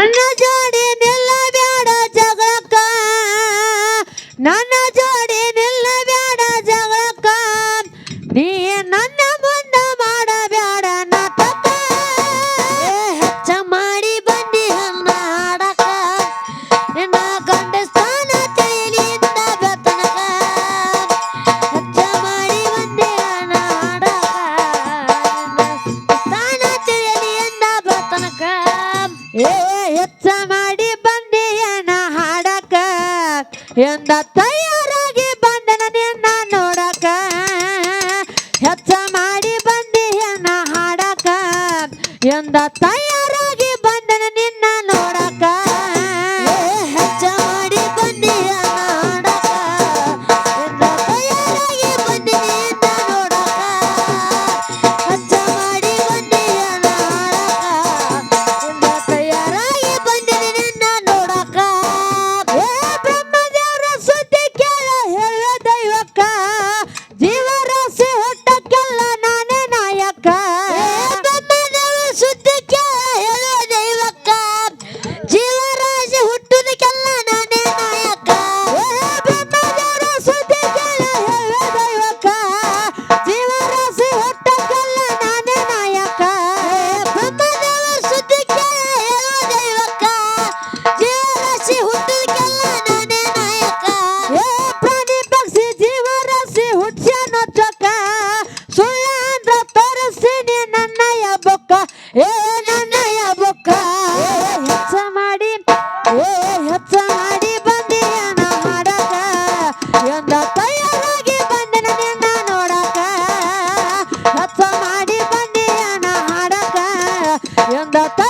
ನನ್ನ ಜೋಡಿ ನಿಲ್ಲ ಬೇಡ ಜಗಳಕ್ಕ. ನನ್ನ ಜೋಡಿ ನಿಲ್ಲ ಬೇಡ ಜಗಳಕ್ಕ. ನೀ ನನ್ನ ಮುಂದೆ ಮಾಡಬೇಡ ನಾಟಕ. ಹೆಚ್ಚ ಮಾಡಿ ಬನ್ನಿ ಹನ್ನ ಹಾಡಕ. ನಿನ್ನ ಗಂಡ ಸ್ಥಾನ ತೈಲಿಂದ ಬೆತ್ತನಕ ಹೆಚ್ಚ ಮಾಡಿ ಬನ್ನಿ ಹನ್ನ ಹಾಡಕ. ನಿನ್ನ ಸ್ಥಾನ ತೈಲಿಂದ ಬೆತ್ತನಕ ಏ ಎಚ್ಚ ಮಾಡಿ ಬಂದಿಯನ ಹಾಡಕ ಎಂದ ತಯಾರಾಗಿ datang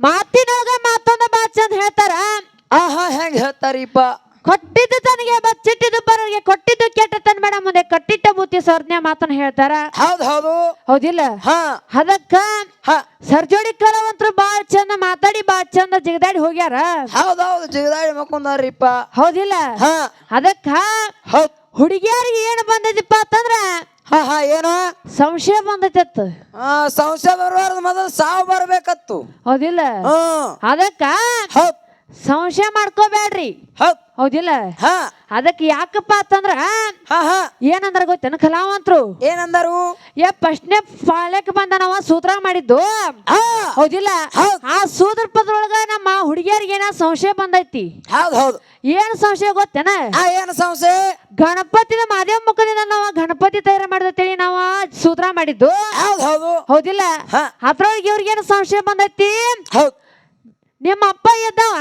ಮಾತಿನೊಳಗ ಮಾತೊಂದ ಬಾಚಂದ್ ಚಂದ ಹೇಳ್ತಾರ. ಆಹಾ ಹೆಂಗ್ ಹೇಳ್ತಾರಿಪ್ಪ? ಕೊಟ್ಟಿದ್ದು ತನಗೆ ಬಚ್ಚಿಟ್ಟಿದ್ದು ಬರೋರಿಗೆ ಕೊಟ್ಟಿದ್ದು ಕೆಟ್ಟ ತನ್ ಬೇಡ ಮುಂದೆ ಕಟ್ಟಿಟ್ಟ ಬುತ್ತಿ ಸರ್ಜ್ಞ ಮಾತನ್ನ ಹೇಳ್ತಾರ. ಹೌದ್ ಹೌದು. ಹೌದಿಲ್ಲ? ಹಾ. ಅದಕ್ಕ ಹಾ. ಸರ್ಜೋಡಿ ಕಲಾವಂತರು ಬಾಳ ಚಂದ ಮಾತಾಡಿ ಬಾಳ ಚಂದ ಜಿಗದಾಡಿ ಹೋಗ್ಯಾರ. ಹೌದ್ ಹೌದು ಜಿಗದಾಡಿ ಮಕ್ಕೊಂದಾರಿಪ್ಪ ಹೌದಿಲ್ಲ? ಹಾ. ಅದಕ್ಕ ಹೌದ್. ಹುಡುಗಿಯರಿಗೆ ಏನು ಬಂದೈತಿಪ್ಪ ಅಂತಂದ್ರ ಹಾ ಹಾ ಏನು? ಸಂಶಯ ಬಂದತ್ತ ಆ ಸಂಶಯ ಬರಬಾರ್ದು ಮೊದಲು ಸಾವು ಬರ್ಬೇಕತ್ತು. ಹೌದಿಲ್ಲ? ಹ್ಮ್ ಅದಕ್ಕ ಹೌದ್. ಸಂಶಯ ಮಾಡ್ಕೋಬೇಡ್ರಿ. ಹೌದ್. ಹೌದಿಲ್ಲ? ಹಾ. ಅದಕ್ಕೆ ಯಾಕಪ್ಪ ಅಂತಂದ್ರ ಹಾ ಹಾ. ಏನಂದ್ರ ಗೊತ್ತೇನ ಕಲಾವಂತರು. ಏನಂದರು? ಏ ಫಸ್ಟ್ನೇ ಪಾಳ್ಯಕ್ ಬಂದ ನಾವ ಸೂತ್ರ ಮಾಡಿದ್ದು. ಹಾ. ಹೌದಿಲ್ಲ? ಹೌದ್. ಆ ಸೂದ್ರ ಪದ್ರೊಳಗ ನಮ್ಮ ಹುಡುಗಿಯರಿಗೆ ಏನ ಸಂಶಯ ಬಂದೈತಿ? ಹೌದ್ ಹೌದು. ಏನ್ ಸಂಶಯ ಗೊತ್ತೇನ? ಆ ಏನು ಸಂಶಯ? ಗಣಪತಿನ ಮಾದೇವ ಮುಖದಿಂದ ನಾವ ಗಣಪತಿ ತಯಾರ ಮಾಡಿದತೇಳಿ ನಾವ ಸೂತ್ರ ಮಾಡಿದ್ದು. ಹೌದ್ ಹೌದು. ಹೌದಿಲ್ಲ? ಹಾ. ಅದ್ರೊಳಗೆ ಇವ್ರಿಗೇನು ಸಂಶಯ ಬಂದೈತಿ? ಹೌದ್. ನಿಮ್ಮ ಅಪ್ಪ ಇದ್ದಾವ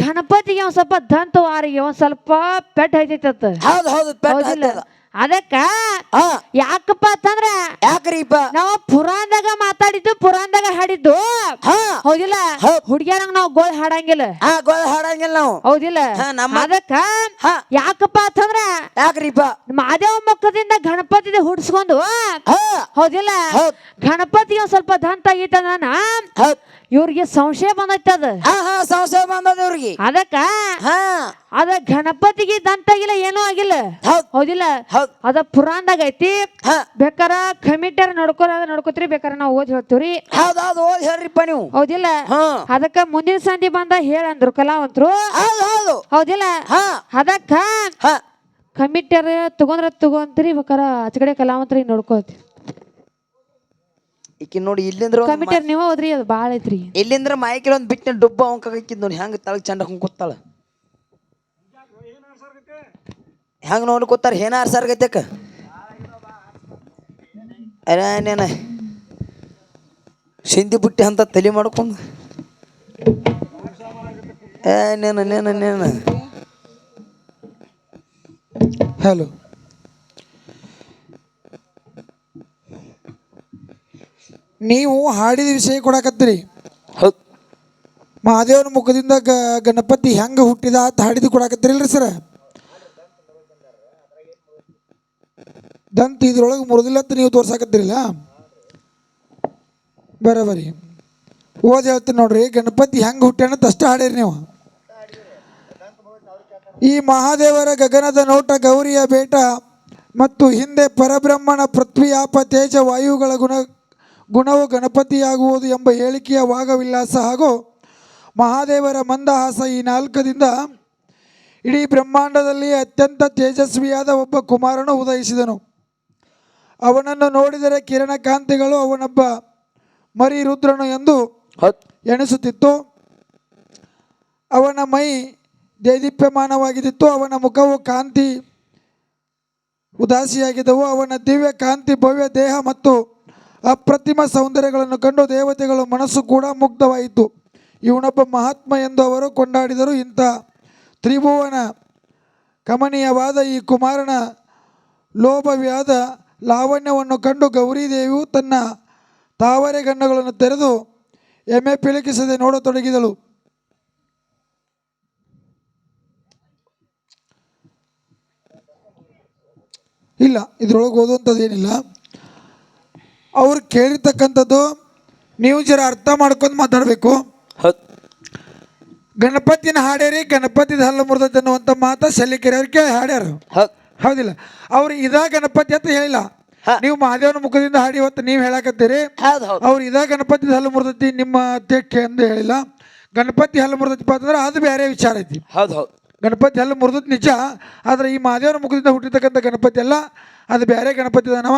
ಗಣಪತಿಗೆ ಒಂದ್ ಸ್ವಲ್ಪ ದಂತ ವಾರಿಗೆ ಒಂದ್ ಸ್ವಲ್ಪ ಪೆಟ್ ಹೈತೈತತ್. ಹೌದು ಹೌದು ಪೆಟ್ಟ ಹೌದಿಲ್ಲ? ಹತ್ತದ. ಅದಕ್ಕ ಹಾ. ಯಾಕಪ್ಪ ಅಂತಂದ್ರ ಯಾಕ್ರಿಪ್ಪ ನಾವು ಪುರಾಣದಾಗ ಮಾತಾಡಿದ್ದು ಪುರಾಣದಾಗ ಹಾಡಿದ್ದು. ಹಾ. ಹೌದಿಲ್ಲ? ಹೌದ್. ನಾವ್ ನಾವು ಗೋಳ್ ಹಾಡಂಗಿಲ್ಲ. ಹಾ ಗೋಳ ಹಾಡಂಗಿಲ್ಲ ನಾವು. ಹೌದಿಲ್ಲ? ಹಾ, ನಮ್ಮ- ಅದಕ್ಕ ಹಾ. ಯಾಕಪ್ಪ ಅಂತಂದ್ರ ಯಾಕ್ರಿಪ್ಪ ಮಾದೇವ ಮುಖದಿಂದ ಗಣಪತಿ ಹುಡ್ಸ್ಕೊಂಡು ಹಾ. ಹೌದಿಲ್ಲ? ಗಣಪತಿ ಗಣಪತಿಗೆ ಒಂದ್ ಸ್ವಲ್ಪ ದಂತ ಆಗೈತಂದ್ರ ಹೌದ್. ಇವ್ರಿಗೆ ಸಂಶಯ ಬಂದೈತೆ ಅದು. ಹಾ ಹಾ ಸಂಶಯ ಬಂದದ ಇವ್ರಿಗೆ. ಅದಕ್ಕ ಹಾ. ಅದ ಗಣಪತಿಗೆ ದಂತಾಗಿಲ್ಲ ಏನೂ ಆಗಿಲ್ಲ. ಹೌದ್. ಹೌದಿಲ್ಲ? ಹೌದ್. ಅದ ಪುರಾಣದಾಗ ಐತಿ ಹಾ. ಬೇಕಾರ ಕಮಿಟರ್ ನೋಡ್ಕೊಳ ನೋಡ್ಕೋತ್ರಿ ಬೇಕಾರ ನಾವು ಓದ್ ಹೇಳ್ತೀವ್ರಿ. ಹೌದ್ ಹೌದು ಓದ್ ಹೇಳ್ರಿಪ್ಪ ನೀವು. ಹೌದಿಲ್ಲ? ಹಾ. ಅದಕ್ಕ ಮುಂದಿನ ಸಂಧಿ ಬಂದ ಹೇಳಂದ್ರು ಕಲಾವಂತರು. ಹೌದ್ ಹೌದು. ಹೌದಿಲ್ಲ? ಹಾ. ಅದಕ್ಕ ಹಾ. ಕಮಿಟರ್ ತಗೊಂಡ್ರ ತಗೊಂತ್ರಿ ಬೇಕಾರ ಆಚಕಡೆ ಕಲಾವಂತರಿಗೆ ನೋಡ್ಕೋತಿ ಈಕಿ ನೋಡಿ ಇಲ್ಲಿಂದ್ರ ಒಂದ್ ಮ- ಕಮಿಟರ್ ನೀವ ಹೋದ್ರಿ ಅದು ಭಾಳ ಐತ್ರಿ. ಇಲ್ಲಿಂದ್ರ ಮೈಕಿಲ್ ಒಂದ್ ಬಿಟ್ಟಿನ ಡುಬ್ಬ ಅವಂಕ ಹಾಕಿದ್ ನೋಡಿ ಹೆಂಗ್ ತಳಗ್ ಚಂಡ ಹಾಕೊಂಡ್ ಕೂತಾಳ. ಹೆಂಗ್ ನೋಡಿ ಕೂತಾರ ಏನ ಗೈತಕ ಅರೇನೇನ ಸಿಂಧಿ ಬುಟ್ಟಿ ಅಂತ ತಲೆ ಮಾಡ್ಕೊಂಡು. ಏ ನೇನ ನೇನ ನೇನ. ಹಲೋ ನೀವು ಹಾಡಿದ ವಿಷಯ ಕೊಡಾಕತ್ತೀರಿ ಹೌದು. ಮಹಾದೇವನ ಮುಖದಿಂದ ಗ ಗಣಪತಿ ಹೆಂಗೆ ಹುಟ್ಟಿದ ಅಂತ ಹಾಡಿದ ಕೊಡಕತ್ತೀರಿಲ್ರಿ ಸರ? ದಂತ ಇದ್ರೊಳಗೆ ಮುರಿದಿಲ್ಲ ಅಂತ ನೀವು ತೋರ್ಸಾಕತ್ತೀರಿಲ್ಲ? ಬರೋಬರಿ ಓದಿ ಹೇಳ್ತೀನಿ ನೋಡ್ರಿ ಗಣಪತಿ ಹೆಂಗೆ ಹುಟ್ಟ್ಯಾನ ಅಷ್ಟು ಹಾಡಿರಿ ನೀವು. ಈ ಮಹಾದೇವರ ಗಗನದ ನೋಟ ಗೌರಿಯ ಬೇಟ ಮತ್ತು ಹಿಂದೆ ಪರಬ್ರಹ್ಮನ ಆಪ ತೇಜ ವಾಯುಗಳ ಗುಣ ಗುಣವು ಗಣಪತಿಯಾಗುವುದು ಎಂಬ ಹೇಳಿಕೆಯ ವಾಗವಿಲಾಸ ಹಾಗೂ ಮಹಾದೇವರ ಮಂದಹಾಸ ಈ ನಾಲ್ಕದಿಂದ ಇಡೀ ಬ್ರಹ್ಮಾಂಡದಲ್ಲಿ ಅತ್ಯಂತ ತೇಜಸ್ವಿಯಾದ ಒಬ್ಬ ಕುಮಾರನು ಉದಯಿಸಿದನು. ಅವನನ್ನು ನೋಡಿದರೆ ಕಿರಣ ಕಾಂತಿಗಳು ಅವನೊಬ್ಬ ಮರಿ ರುದ್ರನು ಎಂದು ಎಣಿಸುತ್ತಿತ್ತು. ಅವನ ಮೈ ದೇದೀಪ್ಯಮಾನವಾಗಿದ್ದಿತ್ತು. ಅವನ ಮುಖವು ಕಾಂತಿ ಉದಾಸಿಯಾಗಿದ್ದವು. ಅವನ ದಿವ್ಯ ಕಾಂತಿ ಭವ್ಯ ದೇಹ ಮತ್ತು ಅಪ್ರತಿಮ ಸೌಂದರ್ಯಗಳನ್ನು ಕಂಡು ದೇವತೆಗಳ ಮನಸ್ಸು ಕೂಡ ಮುಗ್ಧವಾಯಿತು. ಇವನೊಬ್ಬ ಮಹಾತ್ಮ ಎಂದು ಅವರು ಕೊಂಡಾಡಿದರು. ಇಂಥ ತ್ರಿಭುವನ ಕಮನೀಯವಾದ ಈ ಕುಮಾರನ ಲೋಭವ್ಯಾದ ಲಾವಣ್ಯವನ್ನು ಕಂಡು ಗೌರಿದೇವಿಯು ತನ್ನ ತಾವರೆ ಗಣ್ಣಗಳನ್ನು ತೆರೆದು ಎಮ್ಮೆ ಪಿಳಕಿಸದೆ ನೋಡತೊಡಗಿದಳು. ಇಲ್ಲ, ಇದರೊಳಗೆ ಓದುವಂಥದ್ದು ಏನಿಲ್ಲ. ಅವ್ರು ಕೇಳಿರ್ತಕ್ಕಂಥದ್ದು ನೀವು ಜರ ಅರ್ಥ ಮಾಡ್ಕೊಂಡು ಮಾತಾಡಬೇಕು. ಗಣಪತಿನ ಹಾಡ್ಯಾರಿ ಗಣಪತಿ ಹಲ್ಲು ಮುರಿದೈತೆ ಅನ್ನುವಂಥ ಮಾತ ಸಲ್ಲಿಕೆರೆ ಅವ್ರಿಗೆ ಕೇಳಿ ಹಾಡ್ಯಾರ. ಹೌದ್. ಹೌದಿಲ್ಲ. ಅವ್ರು ಇದ ಗಣಪತಿ ಅಂತ ಹೇಳಿಲ್ಲ. ನೀವು ಮಹಾದೇವನ ಮುಖದಿಂದ ಹಾಡಿ ಇವತ್ತು ನೀವು ಹೇಳಾಕತ್ತೀರಿ. ಅವ್ರು ಇದ ಗಣಪತಿ ಹಲ್ಲು ಮುರಿದೈತಿ ನಿಮ್ಮ ಅಧ್ಯಕ್ಷ ಅಂತ ಹೇಳಿಲ್ಲ. ಗಣಪತಿ ಹಲ್ಲು ಮುರಿದೈತಿಪ್ಪ ಅಂತಂದ್ರೆ ಅದು ಬೇರೆ ವಿಚಾರ ಐತಿ. ಹೌದು ಹೌದ್. ಗಣಪತಿ ಹಲ್ಲು ಮುರಿದದ್ದು ನಿಜ ಆದರೆ ಈ ಮಹಾದೇವನ ಮುಖದಿಂದ ಹುಟ್ಟಿರ್ತಕ್ಕಂಥ ಗಣಪತಿ ಅಲ್ಲ ಅದು ಬೇರೆ ಗಣಪತಿ ಅದಾನವ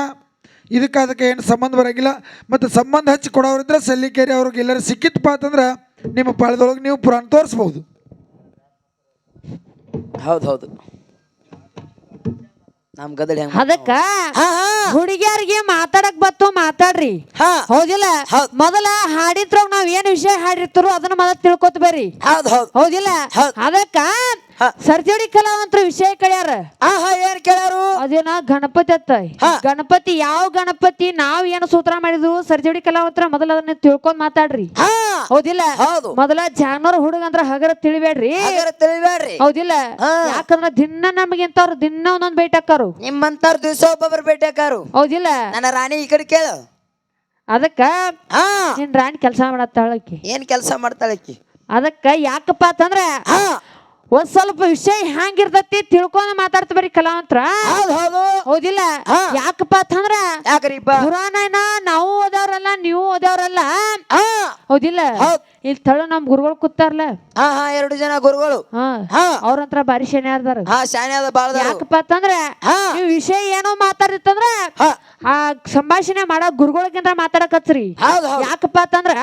ಇದಕ್ಕೆ ಅದಕ್ಕೆ ಏನು ಸಂಬಂಧ ಬರಂಗಿಲ್ಲ. ಮತ್ತು ಸಂಬಂಧ ಹಚ್ಚಿ ಕೊಡೋರಿದ್ರೆ ಸಲ್ಲಿಕೇರಿ ಅವ್ರಿಗೆ ಎಲ್ಲರೂ ಸಿಕ್ಕಿತ್ತಪ್ಪ ಅಂತಂದ್ರೆ ನಿಮ್ಮ ಪಾಳದೊಳಗೆ ನೀವು ಪುರಾಣ ತೋರಿಸ್ಬೋದು. ಹೌದು ಹೌದು. ನಮ್ ಗದಡಿ ಅದಕ್ಕ ಹಾ ಹಾ. ಹುಡುಗಿಯರಿಗೆ ಮಾತಾಡಕ್ ಬತ್ತು ಮಾತಾಡ್ರಿ. ಹಾ. ಹೌದಿಲ್ಲ? ಹೌದ್. ಮೊದಲ ಹಾಡಿದ್ರಾಗ ನಾವ್ ಏನ್ ವಿಷಯ ಹಾಡಿರ್ತಾರೋ ಅದನ್ನ ಮೊದಲ ತಿಳ್ಕೊತ ಬರ್ರಿ. ಹೌದು ಹೌದ್. ಹೌದಿಲ್ಲ? ಹೌದ್. ಅದಕ್ಕ ಹಾ. ಸರ್ಜರಿ ಕಲಾವಂತರ ವಿಷಯ ಕಳ್ಯಾರ. ಆಹಾ ಏನ್ ಕೇಳ್ಯಾರು? ಅದೇನ ಗಣಪತಿ ಅತ್ತ. ಹಾ. ಗಣಪತಿ ಯಾವ ಗಣಪತಿ ನಾವ್ ಏನು ಸೂತ್ರ ಮಾಡಿದ್ರು ಸರ್ಜರಿ ಕಲಾವಂತರ ಮೊದಲ ಅದನ್ನ ತಿಳ್ಕೊಂಡ್ ಮಾತಾಡ್ರಿ. ಹಾ. ಹೌದಿಲ್ಲ? ಹೌದು. ಮೊದಲ ಹುಡುಗ ಅಂದ್ರ ಹಗರ ತಿಳಿಬೇಡ್ರಿ. ತಿಳಿಬೇಡ್ರಿ. ಹೌದಿಲ್ಲ? ಹಾ. ಯಾಕಂದ್ರ ದಿನ ನಮ್ಗೆ ಇಂಥವ್ರು ದಿನ ಒಂದೊಂದ್ ಭೇಟಿ ಹಾಕಾರು ನಿಮ್ಮಂತಾರ ದಿವಸ ಒಬ್ಬೊಬ್ರು ಭೇಟಿಯಾಕಾರು ಹೌದಿಲ್ಲ? ನನ್ನ ರಾಣಿ ಈ ಕಡೆ ಕೇಳು. ಅದಕ್ಕ ಹಾ. ನಿನ್ ರಾಣಿ ಕೆಲಸ ಮಾಡತ್ತಾಳಕಿ ಏನ್ ಕೆಲಸ ಮಾಡ್ತಾಳಕ್ಕಿ ಅದಕ್ಕ ಯಾಕಪ್ಪ ಅಂತಂದ್ರ ಹಾ. ಒಂದ್ ಸ್ವಲ್ಪ ವಿಷಯ ಹ್ಯಾಂಗಿರ್ತತಿ ತಿಳ್ಕೊಂಡ್ ಮಾತಾಡ್ತ ಬರೀ ಕಲಾವಂತ್ರ. ಹೌದು ಹೌದು. ಹೌದಿಲ್ಲ. ಯಾಕಪ್ಪ ಅಂತಂದ್ರ ಯಾಕ್ರಿಪ್ಪ ಪುರಾಣ ನಾವು ಓದವ್ರಲ್ಲ ನೀವು ಓದವ್ರಲ್ಲ ಹೌದಿಲ್ಲ? ಹೌದ್. ಇಲ್ಲಿ ತಳ ನಮ್ ಗುರುಗಳು ಕೂತಾರಲ್ಲ ಹಾ ಹಾ ಎರಡು ಜನ ಗುರುಗಳು. ಹಾ ಹಾ. ಅವ್ರಂತ್ರ ಬಾರಿ ಶನಿ ಅದಾರ ಹಾ ಶಾನೆ ಅದ ಬಾಳದ ಯಾಕಪ್ಪ ಅಂತಂದ್ರ ಹಾ. ನೀವು ವಿಷಯ ಏನೋ ಮಾತಾಡಿತ್ತಂದ್ರ ಹಾ. ಆ ಸಂಭಾಷಣೆ ಮಾಡೋ ಗುರುಗಳಿಗಿಂತ ಮಾತಾಡಕತ್ರಿ. ಹೌದು ಹೌದು. ಯಾಕಪ್ಪ ಅಂತಂದ್ರ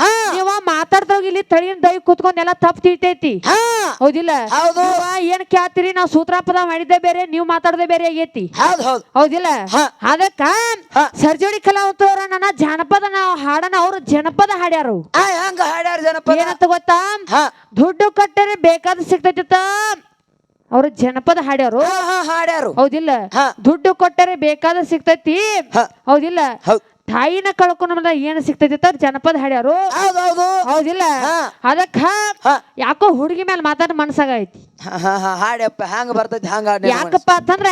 ಹಾ. ನೀವ ಮಾತಾಡ್ದಾಗ ಇಲ್ಲಿ ತಳಿನ ದೈ ಕುತ್ಕೊಂಡ್ ಎಲ್ಲ ತಪ್ಪು ತಿಳ್ತೈತಿ. ಹಾ. ಹೌದಿಲ್ಲ? ಹೌದು. ನೀವ ಏನ್ ಕೇಳ್ತೀರಿ? ನಾವ್ ಸೂತ್ರಾಪದ ಮಾಡಿದ್ದೆ ಬೇರೆ ನೀವ್ ಮಾತಾಡದೆ ಬೇರೆ ಆಗೈತಿ. ಹೌದು ಹೌದು. ಹೌದಿಲ್ಲ? ಹಾ. ಅದಕ್ಕ ಹಾ. ಸರ್ಜೋಡಿ ಕಲಾವಂತವ್ರ ನನ್ನ ಜಾನಪದ ನಾವು ಹಾಡನ ಅವ್ರು ಜನಪದ ಹಾಡ್ಯಾರು. ಆ ಹಂಗ ಹಾಡ್ಯಾರ ಜನಪದ. ಏನಂತ ಗೊತ್ತಾ? ಹಾ. ದುಡ್ಡು ಕಟ್ಟರೆ ಬೇಕಾದ ಸಿಗ್ತೈತಿತ್ತ ಅವ್ರು ಜನಪದ ಹಾಡ್ಯಾರು. ಹಾ ಹಾ ಹಾಡ್ಯಾರು. ಹೌದಿಲ್ಲ? ಹಾ. ದುಡ್ಡು ಕೊಟ್ಟರೆ ಬೇಕಾದ ಸಿಗ್ತೈತಿ. ಹಾ. ಹೌದಿಲ್ಲ? ಹೌದ್. ತಾಯಿನ ಕಳ್ಕೊಂಡ ಏನ್ ಸಿಗ್ತೈತಿ ಜನಪದ ಹಾಡ್ಯಾರು ಹೌದು ಹೌದು. ಹೌದಿಲ್ಲ. ಅದಕ್ಕ ಹಾ. ಯಾಕೋ ಹುಡುಗಿ ಮೇಲೆ ಮಾತಾಡ ಮನ್ಸಾಗೈತಿ. ಹಾಡ್ಯಪ್ಪ ಹ್ಯಾಂಗ ಬರ್ತೈತಿ ಹಂಗ ಯಾಕಪ್ಪ ಅಂತಂದ್ರ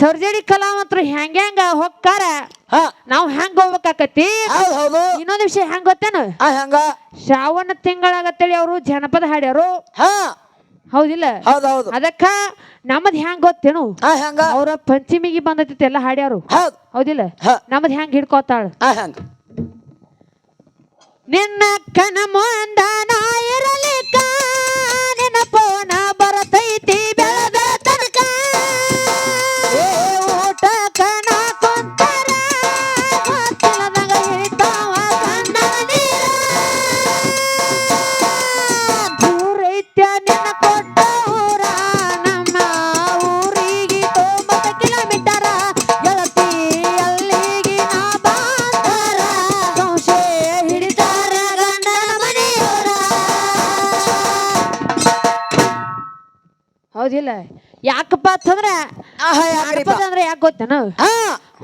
ಸರ್ಜರಿ ಕಲಾವಂತರು ಹೆಂಗ ಹೆಂಗ ಹೋಗ್ತಾರ? ನಾವ್ ಹ್ಯಾಂಗ ಹೋಗ್ಬೇಕಾಕತಿ ಇನ್ನೊಂದ್ ವಿಷಯ ಹೆಂಗ ಗೊತ್ತೇನು? ಹಂಗ ಶ್ರಾವಣ ತಿಂಗಳಾಗತ್ತೇಳಿ ಅವರು ಜನಪದ ಹಾಡ್ಯಾರು. ಹಾ. ಹೌದಿಲ್ಲ? ಹೌದು ಹೌದು ಅದಕ್ಕ ನಮ್ಮದ್ ಹೆಂಗ್ ಗೊತ್ತೇನು? ಹಾ ಹಂಗ ಅವ್ರ ಪಂಚಮಿಗೆ ಬಂದೈತಿ ಎಲ್ಲ ಹಾಡ್ಯಾರು. ಹೌದು ಹೌದಿಲ್ಲ? ಹಾ. ನಮ್ಮದ್ ಹೆಂಗ್ ಹಿಡ್ಕೋತಾಳ? ಹಾ ಹಂಗ ನಿನ್ನ ಕನ ಮುಂದ ನಾ ಹೌದಿಲ್ಲ. ಯಾಕಪ್ಪ ಅಂತಂದ್ರೆ ಅಂದ್ರೆ ಯಾಕೆ ಗೊತ್ತೇನು ಹಾ.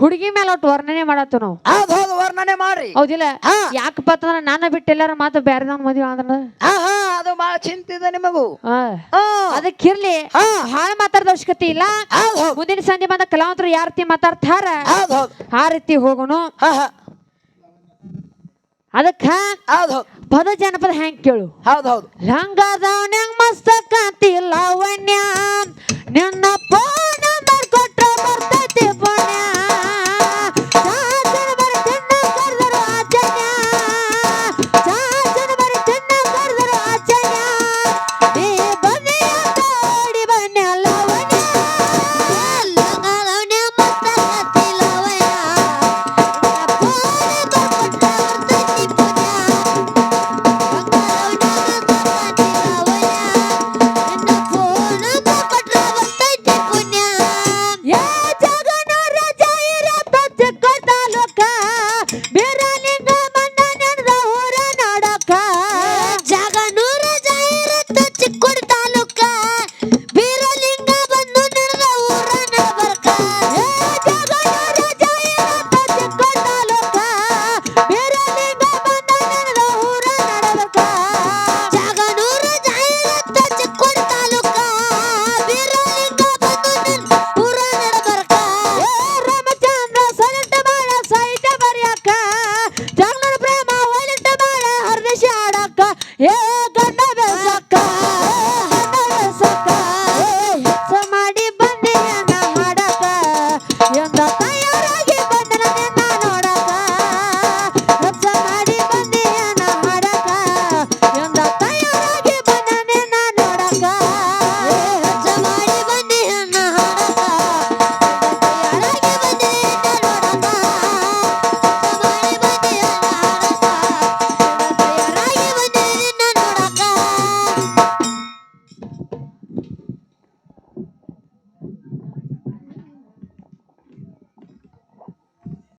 ಹುಡುಗಿ ಮೇಲೆ ಒಟ್ಟು ವರ್ಣನೆ ಮಾಡತ್ತು ನಾವು. ಹೌದು ಹೌದು ವರ್ಣನೆ ಮಾಡ್ರಿ. ಹೌದಿಲ್ಲ. ಯಾಕಪ್ಪ ಅಂತಂದ್ರೆ ನಾನು ಬಿಟ್ಟು ಎಲ್ಲಾರ ಮಾತು ಬೇರೆದವ್ನ ಮದ್ವೆ ಹಾ ಅದು ಬಹಳ ಚಿಂತಿದೆ ನಿಮಗೂ. ಹಾ. ಅದಕ್ಕಿರ್ಲಿ. ಹಾಳು ಮಾತಾಡದ ಅವಶ್ಯಕತೆ ಇಲ್ಲ. ಮುಂದಿನ ಸಂಜೆ ಬಂದ ಕಲಾವಂತರು ಯಾವ ರೀತಿ ಮಾತಾಡ್ತಾರ ಆ ರೀತಿ ಹೋಗೋಣ. ಅದಕ್ಕ ಪದ ಜನಪದ ಹೆಂಗ್ ಕೇಳು? ಹೌದು ಹೌದು. ಲಂಗದವನ್ಯಾಗ ಮಸ್ತ ಕಾಂತಿ ಲಾವಣ್ಯ ನಿನ್ನ ಪೋನ